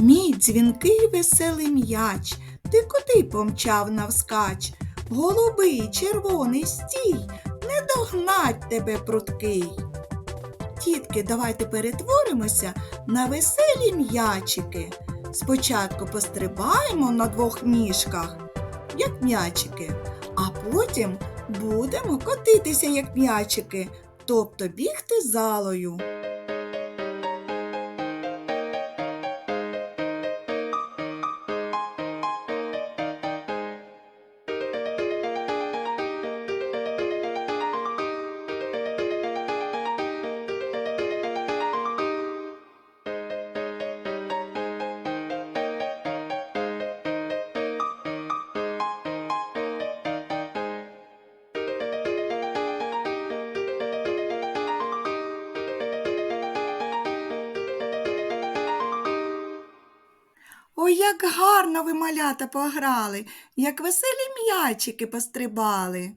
Мій дзвінкий веселий м'яч, ти куди помчав навскач? Голубий, червоний стій, не догнать тебе прудкий. Тітки, давайте перетворимося на веселі м'ячики. Спочатку пострибаємо на двох ніжках, як м'ячики, а потім будемо котитися, як м'ячики, тобто бігти залою. Ой, як гарно ви малята пограли, як веселі м'ячики пострибали.